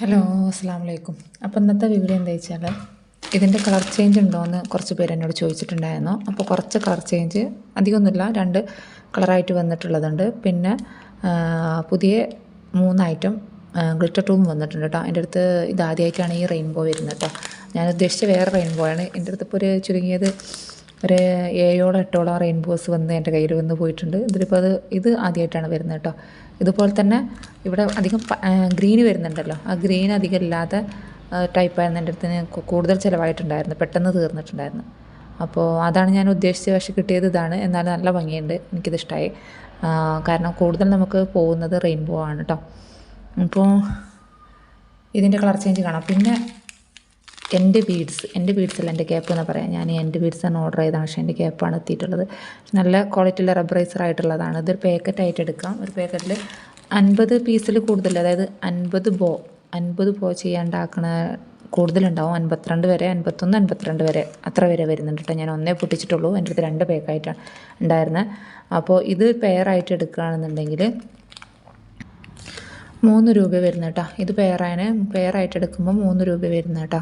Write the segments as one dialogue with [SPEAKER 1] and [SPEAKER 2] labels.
[SPEAKER 1] Hello അസ്സാം വലൈക്കും അപ്പോൾ ഇന്നത്തെ വീഡിയോ എന്താ വെച്ചാൽ ഇതിന്റെ കളർ ചേഞ്ച് ഉണ്ടോ എന്ന് കുറച്ച് പേര് എന്നോട് ചോദിച്ചിട്ടുണ്ടായിരുന്നു. അപ്പോൾ കുറച്ച് കളർ ചേഞ്ച് അധികമൊന്നുമില്ല രണ്ട് കളറായിട്ട് വന്നിട്ടുള്ളതുണ്ട്. പിന്നെ പുതിയ മൂന്നായിട്ടും ഗ്ലിറ്റർ ടൂം വന്നിട്ടുണ്ട് കേട്ടോ. എന്റെ അടുത്ത് ഇതാദ്യമായിട്ടാണ് ഈ റെയിൻബോ വരുന്നത് കേട്ടോ. ഞാൻ ഉദ്ദേശിച്ച വേറെ റെയിൻബോ ആണ്. എന്റെ അടുത്ത് ഇപ്പോൾ ഒരു ചുരുങ്ങിയത് ഒരു ഏഴോളം എട്ടോളം റെയിൻബോസ് വന്ന് എന്റെ കയ്യിൽ വന്ന് പോയിട്ടുണ്ട്. ഇതിലിപ്പോൾ അത് ഇത് ആദ്യമായിട്ടാണ് വരുന്നത് കേട്ടോ. ഇതുപോലെ തന്നെ ഇവിടെ അധികം ഗ്രീൻ വരുന്നുണ്ടല്ലോ. ആ ഗ്രീൻ അധികം ഇല്ലാത്ത ടൈപ്പായിരുന്നു എന്റെ അടുത്ത് കു- കൂടുതൽ ചിലവായിട്ടുണ്ടായിരുന്നു. പെട്ടെന്ന് തീർന്നിട്ടുണ്ടായിരുന്നു. അപ്പോൾ അതാണ് ഞാൻ ഉദ്ദേശിച്ച പക്ഷേ കിട്ടിയത് ഇതാണ്. എന്നാലും നല്ല ഭംഗിയുണ്ട്. എനിക്കിത് ഇഷ്ടമായി കാരണം കൂടുതൽ നമുക്ക് പോകുന്നത് റെയിൻബോ ആണ് കേട്ടോ. അപ്പോൾ ഇതിന്റെ കളർ ചേഞ്ച് കാണാം. പിന്നെ എന്റെ ബീഡ്സ് എന്റെ ബീഡ്സ് അല്ല എന്റെ ക്യാപ്പ് എന്ന് പറയാം. ഞാൻ എന്റെ ആണ് ഓർഡർ ചെയ്തതാണ്. പക്ഷേ എന്റെ ക്യാപ്പാണ് എത്തിയിട്ടുള്ളത്. നല്ല ക്വാളിറ്റിയുള്ള റബ്ബറൈസർ ആയിട്ടുള്ളതാണ്. ഇതൊരു പാക്കറ്റ് ആയിട്ട് എടുക്കാം. ഒരു പാക്കറ്റിൽ അൻപത് പീസിൽ കൂടുതൽ അതായത് അൻപത് ബോ അൻപത് ബോ ചെയ്യാണ്ടാക്കണ കൂടുതലുണ്ടാവും. അൻപത്തിരണ്ട് വരെ അൻപത്തൊന്ന് അൻപത്തിരണ്ട് വരെ അത്ര വരെ വരുന്നുണ്ട് കേട്ടോ ഞാൻ ഒന്നേ പൊട്ടിച്ചിട്ടുള്ളൂ. എന്റെ അടുത്ത് രണ്ട് പാക്കായിട്ടാണ് ഉണ്ടായിരുന്നത് അപ്പോൾ ഇത് പെയറായിട്ട് എടുക്കുകയാണെന്നുണ്ടെങ്കിൽ മൂന്ന് രൂപ വരുന്ന കേട്ടോ ഇത് പെയറാണ് പെയറായിട്ട് എടുക്കുമ്പോൾ മൂന്ന് രൂപ വരുന്ന കേട്ടോ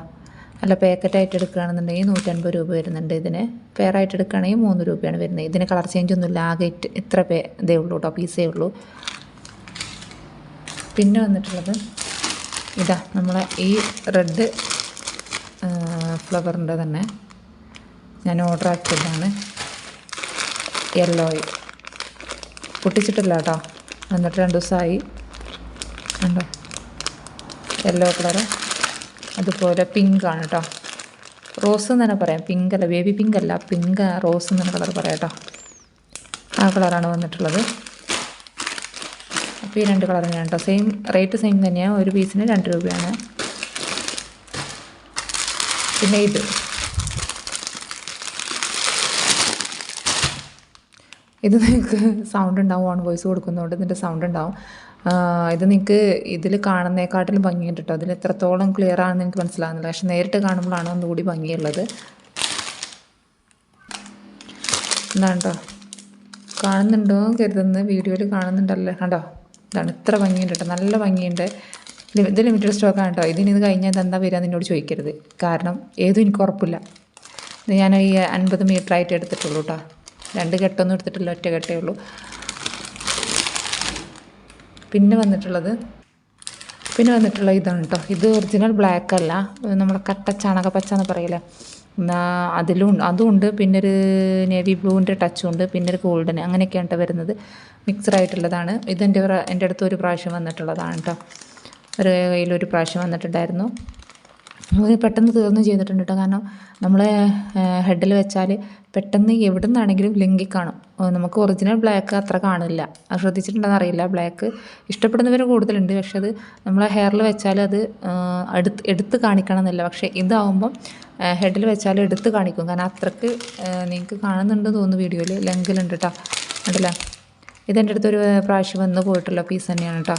[SPEAKER 1] അല്ല പാക്കറ്റായിട്ട് എടുക്കുകയാണെന്നുണ്ടെങ്കിൽ നൂറ്റൻപത് രൂപ വരുന്നുണ്ട് ഇതിന്. പെയറായിട്ട് എടുക്കുകയാണെങ്കിൽ മൂന്ന് രൂപയാണ് വരുന്നത്. ഇതിന് കളർ ചേഞ്ച് ഒന്നുമില്ല. ആകെ ഇത്ര പേ ഇതേ ഉള്ളൂ കേട്ടോ പീസേ ഉള്ളൂ. പിന്നെ വന്നിട്ടുള്ളത് ഇതാ നമ്മളെ ഈ റെഡ് ഫ്ലവറിന്റെ തന്നെ ഞാൻ ഓർഡർ ആക്കിയതാണ്. യെല്ലോ പൊട്ടിച്ചിട്ടില്ല കേട്ടോ എന്നിട്ട് രണ്ട് ദിവസമായി ഉണ്ടോ യെല്ലോ കളറ് അതുപോലെ പിങ്കാണ് കേട്ടോ റോസ് എന്ന് തന്നെ പറയാം. പിങ്കല്ല ബേബി പിങ്ക് അല്ല. പിങ്ക് റോസ് എന്ന് കളർ പറയാം കേട്ടോ ആ കളറാണ് വന്നിട്ടുള്ളത്. അപ്പോൾ ഈ രണ്ട് കളർ തന്നെയാണ് കേട്ടോ സെയിം റേറ്റ് സെയിം തന്നെയാണ് ഒരു പീസിന് രണ്ട് രൂപയാണ്. പിന്നെ ഇത്. ഇത് നിങ്ങൾക്ക് സൗണ്ട് ഉണ്ടാവും ഓൺ വോയിസ് കൊടുക്കുന്നതുകൊണ്ട് ഇതിന്റെ സൗണ്ട് ഉണ്ടാവും. ഇത് നിങ്ങൾക്ക് ഇതിൽ കാണുന്നേക്കാട്ടിലും ഭംഗിയുണ്ട് കേട്ടോ അതിൽ എത്രത്തോളം ക്ലിയർ ആണെന്ന് എനിക്ക് മനസ്സിലാകുന്നില്ല പക്ഷെ നേരിട്ട് കാണുമ്പോഴാണ് ഒന്നുകൂടി ഭംഗിയുള്ളത്. എന്താണ് കേട്ടോ കാണുന്നുണ്ടോ കരുതുന്നത് വീഡിയോയിൽ കാണുന്നുണ്ടല്ലോ. കണ്ടോ? ഇതാണ് ഇത്ര ഭംഗിയുണ്ട് കേട്ടോ. നല്ല ഭംഗിയുണ്ട്. ഇത് ലിമിറ്റഡ് സ്റ്റോക്കാണ് കേട്ടോ. ഇതിന് ഇത് കഴിഞ്ഞാൽ എന്താ വരിക നിന്നോട് ചോദിക്കരുത്. കാരണം ഏതും എനിക്ക് ഉറപ്പില്ല. ഞാൻ ഈ അൻപത് മീറ്റർ ആയിട്ട് എടുത്തിട്ടുള്ളൂ കേട്ടോ. രണ്ട് കെട്ടൊന്നും എടുത്തിട്ടില്ല. ഒറ്റ കെട്ടേ ഉള്ളൂ. പിന്നെ വന്നിട്ടുള്ളത് പിന്നെ വന്നിട്ടുള്ള ഇതാണ് കേട്ടോ ഇത് ഒറിജിനൽ ബ്ലാക്ക് അല്ല. നമ്മുടെ കട്ട ചാണക പച്ച എന്ന് പറയില്ലേ? അതിലും അതുമുണ്ട് പിന്നെ ഒരു നേവി ബ്ലൂവിന്റെ ടച്ചും ഉണ്ട്. പിന്നെ ഒരു ഗോൾഡൻ അങ്ങനെയൊക്കെയാണ് കേട്ടോ വരുന്നത്. മിക്സഡ് ആയിട്ടുള്ളതാണ്. ഇതെന്റെ എന്റെ അടുത്ത് ഒരു പ്രാവശ്യം വന്നിട്ടുള്ളതാണ് കേട്ടോ ഒരു കയ്യിൽ ഒരു പ്രാവശ്യം വന്നിട്ടുണ്ടായിരുന്നു. അത് പെട്ടെന്ന് തീർന്നു ചെയ്തിട്ടുണ്ട് കേട്ടോ കാരണം നമ്മൾ ഹെഡിൽ വെച്ചാൽ പെട്ടെന്ന് എവിടെ നിന്നാണെങ്കിലും ലിങ്കി കാണും. നമുക്ക് ഒറിജിനൽ ബ്ലാക്ക് അത്ര കാണില്ല. അത് ശ്രദ്ധിച്ചിട്ടുണ്ടെന്ന് അറിയില്ല. ബ്ലാക്ക് ഇഷ്ടപ്പെടുന്നവർ കൂടുതലുണ്ട്. പക്ഷേ അത് നമ്മളെ ഹെയറിൽ വെച്ചാൽ അത് എടുത്ത് എടുത്ത് കാണിക്കണം എന്നില്ല പക്ഷേ ഇതാവുമ്പം ഹെഡിൽ വെച്ചാൽ എടുത്ത് കാണിക്കും. കാരണം അത്രയ്ക്ക് നിങ്ങൾക്ക് കാണുന്നുണ്ട് തോന്നുന്നു വീഡിയോയിൽ ലെങ്കിലുണ്ട് കേട്ടോ ഉണ്ടല്ലോ ഇതെന്റെ അടുത്ത് ഒരു പ്രാവശ്യം വന്ന് പോയിട്ടുള്ള പീസ് തന്നെയാണ് കേട്ടോ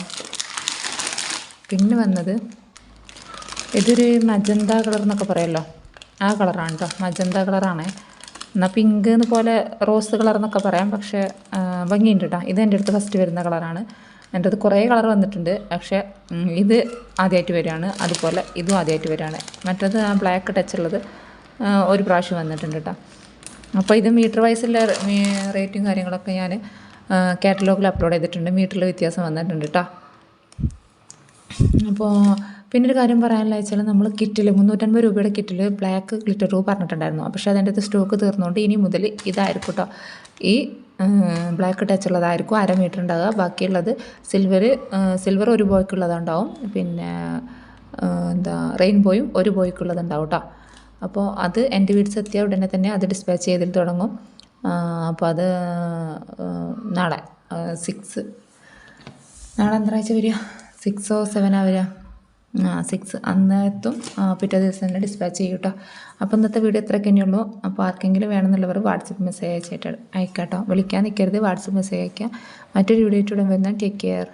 [SPEAKER 1] പിന്നെ വന്നത് ഇതൊരു മജന്ത കളർ എന്നൊക്കെ പറയുമല്ലോ ആ കളറാണ് കേട്ടോ മജന്ത കളറാണ്. എന്നാൽ പിങ്ക് എന്ന് പോലെ റോസ് കളർ എന്നൊക്കെ പറയാം. പക്ഷേ ഭംഗിയുണ്ട് കേട്ടോ ഇത് എന്റെ അടുത്ത് ഫസ്റ്റ് വരുന്ന കളറാണ്. എന്റെ അടുത്ത് കുറേ കളർ വന്നിട്ടുണ്ട്. പക്ഷേ ഇത് ആദ്യമായിട്ട് വരികയാണ്. അതുപോലെ ഇതും ആദ്യമായിട്ട് വരികയാണ്. മറ്റത് ആ ബ്ലാക്ക് ടച്ച് ഉള്ളത് ഒരു പ്രാവശ്യം വന്നിട്ടുണ്ട് കേട്ടോ അപ്പോൾ ഇത് മീറ്റർ വൈസിലെ റേറ്റും കാര്യങ്ങളൊക്കെ ഞാൻ കാറ്റലോഗിൽ അപ്ലോഡ് ചെയ്തിട്ടുണ്ട്. മീറ്ററിൽ വ്യത്യാസം വന്നിട്ടുണ്ട് കേട്ടോ അപ്പോൾ പിന്നെ ഒരു കാര്യം പറയാനുള്ള വെച്ചാൽ നമ്മൾ കിറ്റിൽ മുന്നൂറ്റൻപത് രൂപയുടെ കിറ്റിൽ ബ്ലാക്ക് ഗ്ലിറ്റർ ട്യൂബ് പറഞ്ഞിട്ടുണ്ടായിരുന്നു. പക്ഷേ അതിന്റെ അത് സ്റ്റോക്ക് തീർന്നുകൊണ്ട് ഇനി മുതൽ ഇതായിരിക്കും കേട്ടോ ഈ ബ്ലാക്ക് ടച്ച് ഉള്ളതായിരിക്കും അര മീറ്റർ ഉണ്ടാകുക ബാക്കിയുള്ളത് സിൽവർ സിൽവർ ഒരു ബോയ്ക്കുള്ളതുണ്ടാവും. പിന്നെ എന്താ റെയിൻബോയും ഒരു ബോയ്ക്കുള്ളതുണ്ടാവും കേട്ടോ അപ്പോൾ അത് എന്റെ വീട്ടിൽ എത്തിയ ഉടനെ തന്നെ അത് ഡിസ്പാച്ച് ചെയ്തിൽ തുടങ്ങും. അപ്പോൾ അത് നാളെ സിക്സ് നാളെ എന്താഴ്ച വരിക? സിക്സോ സെവനോ വരിക? സിക്സ് അന്ന് എത്തും ആ, പിറ്റേ ദിവസം തന്നെ ഡിസ്പാച്ച് ചെയ്യും കേട്ടോ അപ്പോൾ ഇന്നത്തെ വീഡിയോ ഇത്രയൊക്കെ തന്നെയുള്ളൂ അപ്പോൾ ആർക്കെങ്കിലും വേണമെന്നുള്ളവർ വാട്സപ്പ് മെസ്സേജ് അയച്ചിട്ട് അയക്കാം കേട്ടോ വിളിക്കാൻ നിൽക്കരുത് വാട്സപ്പ് മെസ്സേജ് അയക്കാം മറ്റൊരു വീഡിയോ ഇട്ടുടൻ വരുന്ന ടേക്ക് കെയർ